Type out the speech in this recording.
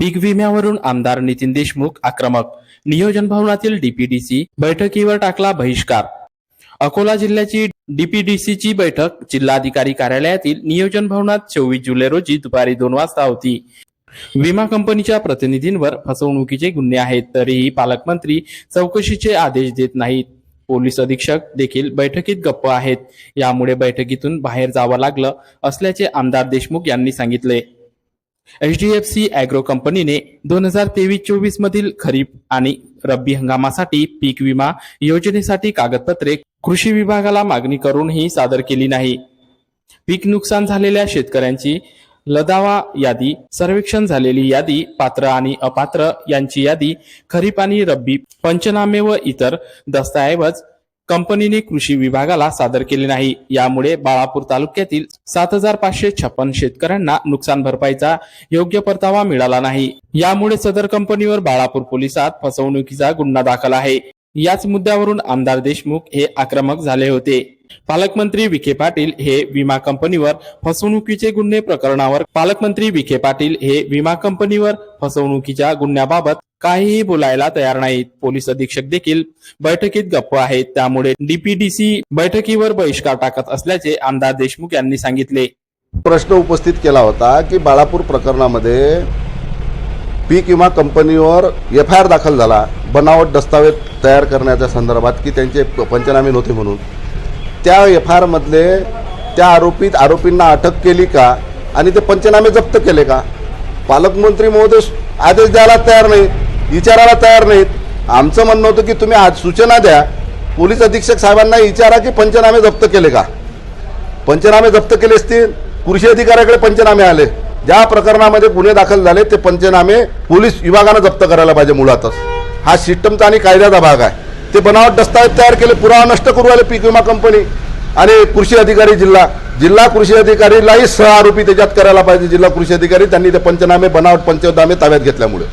पीक विम्यावरून आमदार नितीन देशमुख आक्रमक. नियोजन भवनातील डीपीडीसी बैठकीवर टाकला बहिष्कार. अकोला जिल्ह्याची डीपीडीसीची बैठक जिल्हाधिकारी कार्यालयातील नियोजन भवनात चोवीस जुलै रोजी दुपारी दोन वाजता होती. विमा कंपनीच्या प्रतिनिधींवर फसवणुकीचे गुन्हे आहेत तरीही पालकमंत्री चौकशीचे आदेश देत नाहीत. पोलीस अधीक्षक देखील बैठकीत गप्प आहेत. यामुळे बैठकीतून बाहेर जावं लागलं असल्याचे आमदार देशमुख यांनी सांगितले. H D F C agro कंपनीने दोन हजार तेवीस चोवीस मधील खरीप आणि रब्बी हंगामासाठी पीक विमा योजनेसाठी कागदपत्रे कृषी विभागाला मागणी करूनही सादर केली नाही. पीक नुकसान झालेल्या शेतकऱ्यांची लदावा यादी सर्वेक्षण झालेली यादी पात्र आणि अपात्र यांची यादी खरीप आणि रब्बी पंचनामे व इतर दस्तऐवज कंपनीने कृषी विभागाला सादर केले नाही. यामुळे बाळापूर तालुक्यातील सात हजार पाचशे छप्पन शेतकऱ्यांना नुकसान भरपाईचा योग्य परतावा मिळाला नाही. यामुळे सदर कंपनीवर बाळापूर पोलिसात फसवणुकीचा गुन्हा दाखल आहे. याच मुद्द्यावरून आमदार देशमुख हे आक्रमक झाले होते. पालकमंत्री विखे पाटील हे विमा कंपनीवर फसवणुकीचे गुन्हे प्रकरणावर पालकमंत्री विखे पाटील हे विमा कंपनीवर फसवणुकीच्या गुन्ह्याबाबत काहीही बोलायला तयार नाहीत. पोलीस अधीक्षक देखील बैठकीत गप्प आहेत. त्यामुळे डीपीडीसी बैठकीवर बहिष्कार टाकत असल्याचे आमदार देशमुख यांनी सांगितले. प्रश्न उपस्थित केला होता की बाळापूर प्रकरणामध्ये पीक विमा कंपनीवर एफ आय आर दाखल झाला. बनावट दस्तावेज तयार करण्याच्या संदर्भात की त्यांचे पंचनामे नव्हते म्हणून. त्या एफ आय आरमधले त्या आरोपीत आरोपींना अटक केली का? आणि ते पंचनामे जप्त केले का? पालकमंत्री महोदय आदेश द्यायला तयार नाहीत विचारायला तयार नाहीत. आमचं म्हणणं होतं की तुम्ही आज सूचना द्या. पोलीस अधीक्षक साहेबांना विचारा की पंचनामे जप्त केले का? पंचनामे जप्त केले असतील कृषी अधिकाऱ्याकडे पंचनामे आले. ज्या प्रकरणामध्ये गुन्हे दाखल झाले ते पंचनामे पोलीस विभागानं जप्त करायला पाहिजे मुळातच. हा सिस्टमचा आणि कायद्याचा भाग आहे. ते बनावट दस्तावेज तयार केले पुरावा नष्ट करू आले पीक विमा कंपनी आणि कृषी अधिकारी जिल्हा. जिल्हा कृषी अधिकारीलाही सह आरोपी त्याच्यात करायला पाहिजे. जिल्हा कृषी अधिकारी त्यांनी ते पंचनामे बनावट पंचनामे ताब्यात घेतल्यामुळे.